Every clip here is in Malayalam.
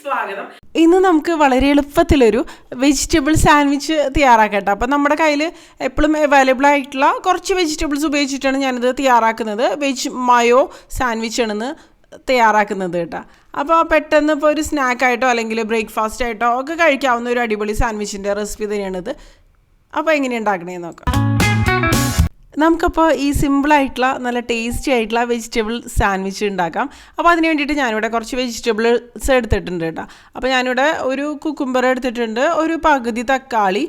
സ്വാഗതം. ഇന്ന് നമുക്ക് വളരെ എളുപ്പത്തിലൊരു വെജിറ്റബിൾ സാൻഡ്വിച്ച് തയ്യാറാക്കട്ടെ. അപ്പം നമ്മുടെ കയ്യിൽ എപ്പോഴും അവൈലബിൾ ആയിട്ടുള്ള കുറച്ച് വെജിറ്റബിൾസ് ഉപയോഗിച്ചിട്ടാണ് ഞാനിത് തയ്യാറാക്കുന്നത്. വെജ് മയോ സാൻഡ്വിച്ച് ആണെന്ന് തയ്യാറാക്കുന്നത് കേട്ടോ. അപ്പോൾ പെട്ടെന്ന് ഇപ്പോൾ ഒരു സ്നാക്കായിട്ടോ അല്ലെങ്കിൽ ബ്രേക്ക്ഫാസ്റ്റ് ആയിട്ടോ ഒക്കെ കഴിക്കാവുന്ന ഒരു അടിപൊളി സാൻഡ്വിച്ചിന്റെ റെസിപ്പി തന്നെയാണിത്. അപ്പോൾ എങ്ങനെ ഉണ്ടാക്കണേന്ന് നോക്കാം. നമുക്കപ്പോൾ ഈ സിമ്പിളായിട്ടുള്ള നല്ല ടേസ്റ്റി ആയിട്ടുള്ള വെജിറ്റബിൾ സാൻഡ്വിച്ച് ഉണ്ടാക്കാം. അപ്പോൾ അതിന് വേണ്ടിയിട്ട് ഞാനിവിടെ കുറച്ച് വെജിറ്റബിൾസ് എടുത്തിട്ടുണ്ട് കേട്ടോ. അപ്പോൾ ഞാനിവിടെ ഒരു കുക്കുംബർ എടുത്തിട്ടുണ്ട് ഒരു പകുതി തക്കാളി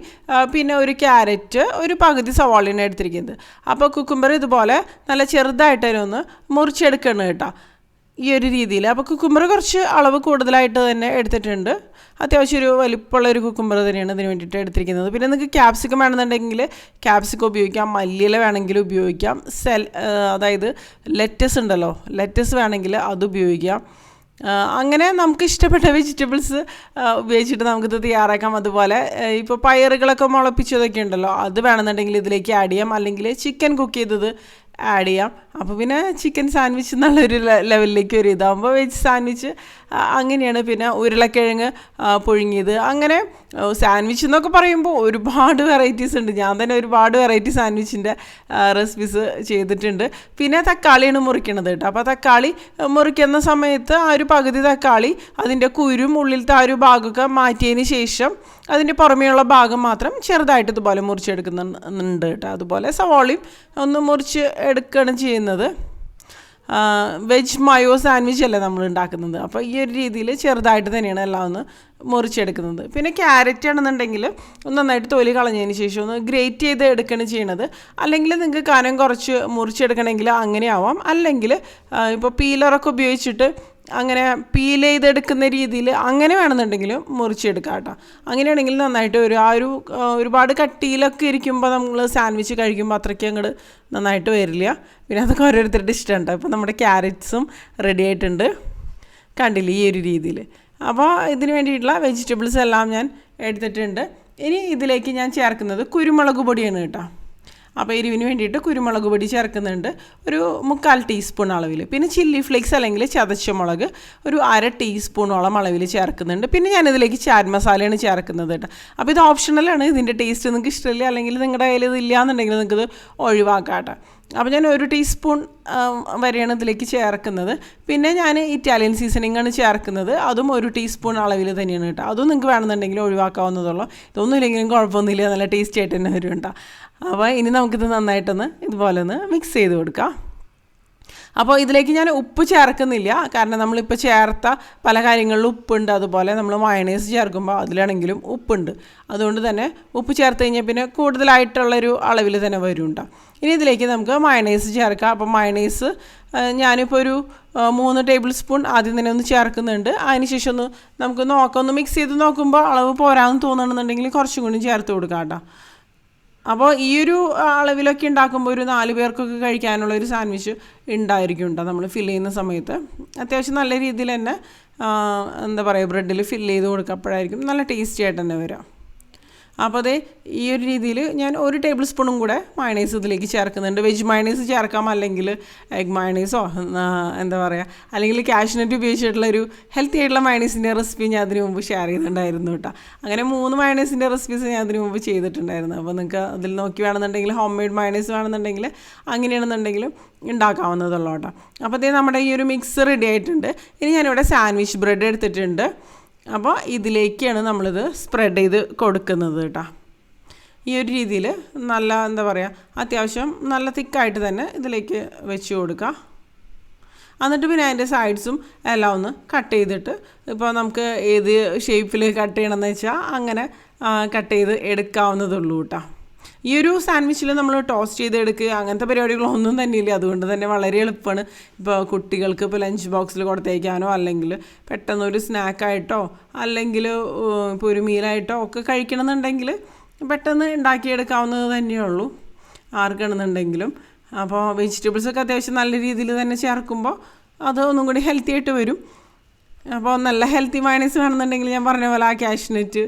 പിന്നെ ഒരു ക്യാരറ്റ് ഒരു പകുതി സവാളിനെ എടുത്തിരിക്കുന്നത്. അപ്പോൾ കുക്കുംബർ ഇതുപോലെ നല്ല ചെറുതായിട്ട് അതിനൊന്ന് മുറിച്ചെടുക്കണം കേട്ടോ. ഈ ഒരു രീതിയിൽ. അപ്പോൾ കുക്കുംബർ കുറച്ച് അളവ് കൂടുതലായിട്ട് തന്നെ എടുത്തിട്ടുണ്ട്. അത്യാവശ്യം ഒരു വലിപ്പമുള്ള ഒരു കുക്കുംബർ തന്നെയാണ് ഇതിന് വേണ്ടിയിട്ട് എടുത്തിരിക്കുന്നത്. പിന്നെ നിങ്ങൾക്ക് ക്യാപ്സിക്കം വേണമെന്നുണ്ടെങ്കിൽ ക്യാപ്സിക്കം ഉപയോഗിക്കാം. മല്ലിയില വേണമെങ്കിൽ ഉപയോഗിക്കാം. സെൽ അതായത് ലെറ്റസ് ഉണ്ടല്ലോ. ലെറ്റസ് വേണമെങ്കിൽ അത് ഉപയോഗിക്കാം. അങ്ങനെ നമുക്ക് ഇഷ്ടപ്പെട്ട വെജിറ്റബിൾസ് ഉപയോഗിച്ചിട്ട് നമുക്കിത് തയ്യാറാക്കാം. അതുപോലെ ഇപ്പോൾ പയറുകളൊക്കെ മുളപ്പിച്ചതൊക്കെ ഉണ്ടല്ലോ. അത് വേണമെന്നുണ്ടെങ്കിൽ ഇതിലേക്ക് ആഡ് ചെയ്യാം. അല്ലെങ്കിൽ ചിക്കൻ കുക്ക് ചെയ്തത് ആഡ് ചെയ്യാം. അപ്പോൾ പിന്നെ ചിക്കൻ സാൻഡ്വിച്ച് എന്നുള്ളൊരു ലെവലിലേക്ക് വരും ഇതാകുമ്പോൾ വെജ് സാൻഡ്വിച്ച് അങ്ങനെയാണ് പിന്നെ ഉരുളക്കിഴങ്ങ് പുഴുങ്ങിയത്. അങ്ങനെ സാൻഡ്വിച്ച് എന്നൊക്കെ പറയുമ്പോൾ ഒരുപാട് വെറൈറ്റീസ് ഉണ്ട്. ഞാൻ തന്നെ ഒരുപാട് വെറൈറ്റി സാൻഡ്വിച്ചിന്റെ റെസിപ്പീസ് ചെയ്തിട്ടുണ്ട്. പിന്നെ തക്കാളിയാണ് മുറിക്കണത് കേട്ടോ. അപ്പോൾ തക്കാളി മുറിക്കുന്ന സമയത്ത് ആ ഒരു പകുതി തക്കാളി അതിന്റെ കുരും ഉള്ളിലത്തെ ആ ഒരു ഭാഗമൊക്കെ മാറ്റിയതിന് ശേഷം അതിന്റെ പുറമേയുള്ള ഭാഗം മാത്രം ചെറുതായിട്ട് ഇതുപോലെ മുറിച്ചെടുക്കുന്നുണ്ട് കേട്ടോ. അതുപോലെ സവാളയും ഒന്ന് മുറിച്ച് എടുക്കുകയാണ് ചെയ്യുന്നത്. വെജ് മയോ സാൻഡ്വിച്ച് അല്ലേ നമ്മൾ ഉണ്ടാക്കുന്നത്. അപ്പോൾ ഈ ഒരു രീതിയിൽ ചെറുതായിട്ട് തന്നെയാണ് എല്ലാം ഒന്ന് മുറിച്ചെടുക്കുന്നത്. പിന്നെ ക്യാരറ്റ് ആണെന്നുണ്ടെങ്കിൽ ഒന്ന് നന്നായിട്ട് തൊലി കളഞ്ഞതിന് ശേഷം ഒന്ന് ഗ്രേറ്റ് ചെയ്ത് എടുക്കുകയാണ് ചെയ്യണത്. അല്ലെങ്കിൽ നിങ്ങൾക്ക് കനം കുറച്ച് മുറിച്ചെടുക്കണമെങ്കിൽ അങ്ങനെ ആവാം അല്ലെങ്കിൽ ഇപ്പോൾ പീലറൊക്കെ ഉപയോഗിച്ചിട്ട് അങ്ങനെ പീൽ ചെയ്തെടുക്കുന്ന രീതിയിൽ അങ്ങനെ വേണമെന്നുണ്ടെങ്കിലും മുറിച്ചെടുക്കാം കേട്ടോ. അങ്ങനെയാണെങ്കിൽ നന്നായിട്ട് ഒരു ആ ഒരു ഒരുപാട് കട്ടിയിലൊക്കെ ഇരിക്കുമ്പോൾ നമ്മൾ സാൻഡ്വിച്ച് കഴിക്കുമ്പോൾ അത്രയ്ക്ക് അങ്ങോട്ട് നന്നായിട്ട് വരില്ല. പിന്നെ അതൊക്കെ ഓരോരുത്തരുടെ ഇഷ്ടമുണ്ട്. അപ്പോൾ നമ്മുടെ ക്യാരറ്റ്സും റെഡി ആയിട്ടുണ്ട്. കണ്ടില്ല ഈ ഒരു രീതിയിൽ. അപ്പോൾ ഇതിന് വേണ്ടിയിട്ടുള്ള വെജിറ്റബിൾസ് എല്ലാം ഞാൻ എടുത്തിട്ടുണ്ട്. ഇനി ഇതിലേക്ക് ഞാൻ ചേർക്കുന്നത് കുരുമുളക് പൊടിയാണ് കേട്ടോ. അപ്പോൾ എരിവിന് വേണ്ടിയിട്ട് കുരുമുളക് പൊടി ചേർക്കുന്നുണ്ട്. ഒരു മുക്കാൽ ടീസ്പൂൺ അളവിൽ പിന്നെ ചില്ലി ഫ്ലേക്സ് അല്ലെങ്കിൽ ചതച്ച മുളക് ഒരു അര ടീസ്പൂണോളം അളവിൽ ചേർക്കുന്നുണ്ട്. പിന്നെ ഞാനിതിലേക്ക് ചാറ്റ് മസാലയാണ് ചേർക്കുന്നത് കേട്ടോ. അപ്പോൾ ഇത് ഓപ്ഷണലാണ് ഇതിന്റെ ടേസ്റ്റ് നിങ്ങൾക്ക് ഇഷ്ടമില്ല? അല്ലെങ്കിൽ നിങ്ങളുടെ കയ്യിൽ ഇത് ഇല്ലയെന്നുണ്ടെങ്കിൽ നിങ്ങൾക്കിത് ഒഴിവാക്കാം കേട്ടോ അപ്പോൾ ഞാൻ ഒരു ടീസ്പൂൺ വരെയാണ് ഇതിലേക്ക് ചേർക്കുന്നത്. പിന്നെ ഞാൻ ഇറ്റാലിയൻ സീസണിംഗ് ആണ് ചേർക്കുന്നത്. അതും ഒരു ടീസ്പൂൺ അളവിൽ തന്നെയാണ് കേട്ടോ. അതും നിങ്ങൾക്ക് വേണമെന്നുണ്ടെങ്കിൽ ഒഴിവാക്കാവുന്നതുള്ളൂ. ഇതൊന്നും ഇല്ലെങ്കിലും കുഴപ്പമൊന്നുമില്ല. നല്ല ടേസ്റ്റി ആയിട്ട് തന്നെ വരും കേട്ടോ. അപ്പോൾ ഇനി നമുക്കിത് നന്നായിട്ടൊന്ന് ഇതുപോലെ ഒന്ന് മിക്സ് ചെയ്ത് കൊടുക്കാം. അപ്പോൾ ഇതിലേക്ക് ഞാൻ ഉപ്പ് ചേർക്കുന്നില്ല. കാരണം നമ്മളിപ്പോൾ ചേർത്ത പല കാര്യങ്ങളിലും ഉപ്പുണ്ട്. അതുപോലെ നമ്മൾ മയണൈസ് ചേർക്കുമ്പോൾ അതിലാണെങ്കിലും ഉപ്പുണ്ട്. അതുകൊണ്ട് തന്നെ ഉപ്പ് ചേർത്ത് കഴിഞ്ഞാൽ പിന്നെ കൂടുതലായിട്ടുള്ളൊരു അളവിൽ തന്നെ വരും കേട്ടോ ഇനി ഇതിലേക്ക് നമുക്ക് മയണൈസ് ചേർക്കാം. അപ്പോൾ മയണൈസ് ഞാനിപ്പോൾ ഒരു മൂന്ന് ടേബിൾ സ്പൂൺ ആദ്യം തന്നെ ഒന്ന് ചേർക്കുന്നുണ്ട്. അതിനുശേഷം ഒന്ന് നമുക്ക് നോക്കാം ഒന്ന് മിക്സ് ചെയ്ത് നോക്കുമ്പോൾ അളവ് പോരാന്ന് തോന്നണമെന്നുണ്ടെങ്കിൽ കുറച്ചും കൂടി ചേർത്ത് കൊടുക്കാം കേട്ടോ. അപ്പോൾ ഈ ഒരു അളവിലൊക്കെ ഉണ്ടാക്കുമ്പോൾ ഒരു നാല് പേർക്കൊക്കെ കഴിക്കാനുള്ള ഒരു സാൻഡ്വിച്ച് ഉണ്ടായിരിക്കും കേട്ടോ നമ്മൾ ഫില്ല് ചെയ്യുന്ന സമയത്ത്. അത്യാവശ്യം നല്ല രീതിയിൽ തന്നെ എന്താ പറയുക ബ്രെഡിൽ ഫില്ല് ചെയ്ത് കൊടുക്കപ്പോഴായിരിക്കും നല്ല ടേസ്റ്റി ആയിട്ട് തന്നെ വരാം. അപ്പോൾ അതേ ഈ ഒരു രീതിയിൽ ഞാൻ ഒരു ടേബിൾ സ്പൂണും കൂടെ മയണൈസ് ഇതിലേക്ക് ചേർക്കുന്നുണ്ട്. വെജ് മയണൈസ് ചേർക്കാം അല്ലെങ്കിൽ എഗ് മയണൈസോ എന്താ പറയുക അല്ലെങ്കിൽ കാഷ്നറ്റ് ഉപയോഗിച്ചിട്ടുള്ള ഒരു ഹെൽത്തി ആയിട്ടുള്ള മയണൈസിന്റെ റെസിപ്പി ഞാൻ അതിന് മുമ്പ് ഷെയർ ചെയ്തിട്ടുണ്ടായിരുന്നു കേട്ടോ. അങ്ങനെ മൂന്ന് മയണൈസിന്റെ റെസിപ്പീസ് ഞാൻ അതിന് മുമ്പ് ചെയ്തിട്ടുണ്ടായിരുന്നു. അപ്പോൾ നിങ്ങൾക്ക് അതിൽ നോക്കി വേണമെന്നുണ്ടെങ്കിൽ ഹോം മെയ്ഡ് മയണൈസ് വേണമെന്നുണ്ടെങ്കിൽ അങ്ങനെയാണെന്നുണ്ടെങ്കിലും ഉണ്ടാക്കാവുന്നതുള്ളൂ കേട്ടോ. അപ്പോൾ നമ്മുടെ ഈ ഒരു മിക്സ് റെഡി ആയിട്ടുണ്ട്. ഇനി ഞാനിവിടെ സാൻഡ്വിച്ച് ബ്രെഡ് എടുത്തിട്ടുണ്ട്. അപ്പോൾ ഇതിലേക്കാണ് നമ്മളിത് സ്പ്രെഡ് ചെയ്ത് കൊടുക്കുന്നത് കേട്ടോ. ഈ ഒരു രീതിയിൽ നല്ല എന്താ പറയുക അത്യാവശ്യം നല്ല തിക്കായിട്ട് തന്നെ ഇതിലേക്ക് വെച്ച് കൊടുക്കുക എന്നിട്ട് പിന്നെ അതിന്റെ സൈഡ്സും എല്ലാം ഒന്ന് കട്ട് ചെയ്തിട്ട് ഇപ്പോൾ നമുക്ക് ഏത് ഷേപ്പിൽ കട്ട് ചെയ്യണമെന്ന് വെച്ചാൽ അങ്ങനെ കട്ട് ചെയ്ത് എടുക്കാവുന്നതുള്ളൂ കേട്ടോ. ഈ ഒരു സാൻഡ്വിച്ചിൽ നമ്മൾ ടോസ്റ്റ് ചെയ്തെടുക്കുക അങ്ങനത്തെ പരിപാടികളൊന്നും തന്നെ ഇല്ല അതുകൊണ്ട് തന്നെ വളരെ എളുപ്പമാണ്. ഇപ്പോൾ കുട്ടികൾക്ക് ഇപ്പോൾ ലഞ്ച് ബോക്സിൽ കൊടുത്തേക്കാനോ അല്ലെങ്കിൽ പെട്ടെന്നൊരു സ്നാക്കായിട്ടോ അല്ലെങ്കിൽ ഇപ്പോൾ ഒരു മീലായിട്ടോ ഒക്കെ കഴിക്കണമെന്നുണ്ടെങ്കിൽ പെട്ടെന്ന് ഉണ്ടാക്കിയെടുക്കാവുന്നത് തന്നെയേ ഉള്ളൂ. ആർക്കാണെന്നുണ്ടെങ്കിലും. അപ്പോൾ വെജിറ്റബിൾസൊക്കെ അത്യാവശ്യം നല്ല രീതിയിൽ തന്നെ ചേർക്കുമ്പോൾ അത് ഒന്നും കൂടി ഹെൽത്തി ആയിട്ട് വരും. അപ്പോൾ നല്ല ഹെൽത്തി മയണൈസ് വേണമെന്നുണ്ടെങ്കിൽ ഞാൻ പറഞ്ഞ പോലെ ആ കാഷ്നറ്റ്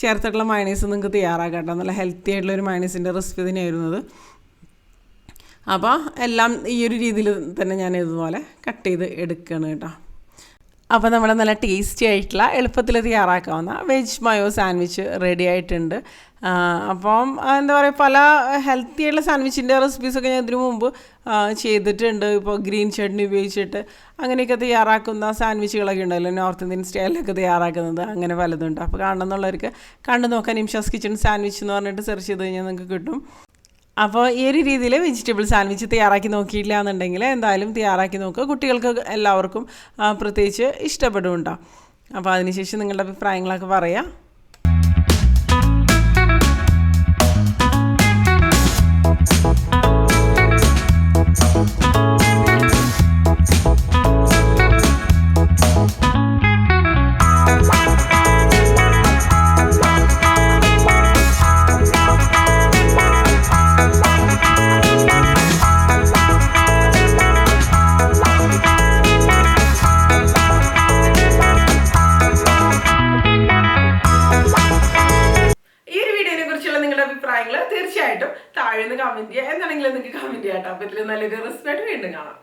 ചേർത്തിട്ടുള്ള മയണൈസ് നിങ്ങൾക്ക് തയ്യാറാക്കാം കേട്ടോ. നല്ല ഹെൽത്തി ആയിട്ടുള്ള ഒരു മയണൈസിന്റെ റെസിപ്പി തന്നെയായിരുന്നത്. അപ്പോൾ എല്ലാം ഈ ഒരു രീതിയിൽ തന്നെ ഞാൻ ഇതുപോലെ കട്ട് ചെയ്ത് എടുക്കുകയാണ് കേട്ടോ. അപ്പോൾ നമ്മൾ നല്ല ടേസ്റ്റി ആയിട്ടുള്ള എളുപ്പത്തിൽ തയ്യാറാക്കാവുന്ന വെജ് മയോ സാൻഡ്വിച്ച് റെഡി ആയിട്ടുണ്ട്. അപ്പം എന്താ പറയുക പല ഹെൽത്തി ആയിട്ടുള്ള സാൻഡ്വിച്ചിന്റെ റെസിപ്പീസൊക്കെ ഞാൻ ഇതിനു മുമ്പ് ചെയ്തിട്ടുണ്ട്. ഇപ്പോൾ ഗ്രീൻ ചട്നി ഉപയോഗിച്ചിട്ട് അങ്ങനെയൊക്കെ തയ്യാറാക്കുന്ന സാൻഡ്വിച്ചുകളൊക്കെ ഉണ്ടല്ലോ നോർത്ത് ഇന്ത്യൻ സ്റ്റൈലിലൊക്കെ തയ്യാറാക്കുന്നത് അങ്ങനെ പലതുണ്ട്. അപ്പോൾ കാണണമെന്നുള്ളവർക്ക് കണ്ടു നോക്കാൻ നിംഷാസ് കിച്ചൺ സാൻഡ്വിച്ച് എന്ന് പറഞ്ഞിട്ട് സെർച്ച് ചെയ്ത് കഴിഞ്ഞാൽ നിങ്ങൾക്ക് കിട്ടും. അപ്പോൾ ഈ ഒരു രീതിയിൽ വെജിറ്റബിൾ സാൻഡ്വിച്ച് തയ്യാറാക്കി നോക്കിയില്ല എന്നുണ്ടെങ്കിൽ എന്തായാലും തയ്യാറാക്കി നോക്കുക. കുട്ടികൾക്ക് എല്ലാവർക്കും പ്രത്യേകിച്ച് ഇഷ്ടപ്പെടും അപ്പോൾ അതിനുശേഷം നിങ്ങളുടെ അഭിപ്രായങ്ങളൊക്കെ പറയാം. ഈ തീർച്ചയായിട്ടും താഴെ നിന്ന് കമന്റ് ചെയ്യുക എന്താണെങ്കിലും നിങ്ങൾക്ക് കമന്റ് ചെയ്യാം കേട്ടോ അപ്പൊ ഇതിൽ നല്ലൊരു റെസ്പെക്ട് വീണ്ടും കാണാം.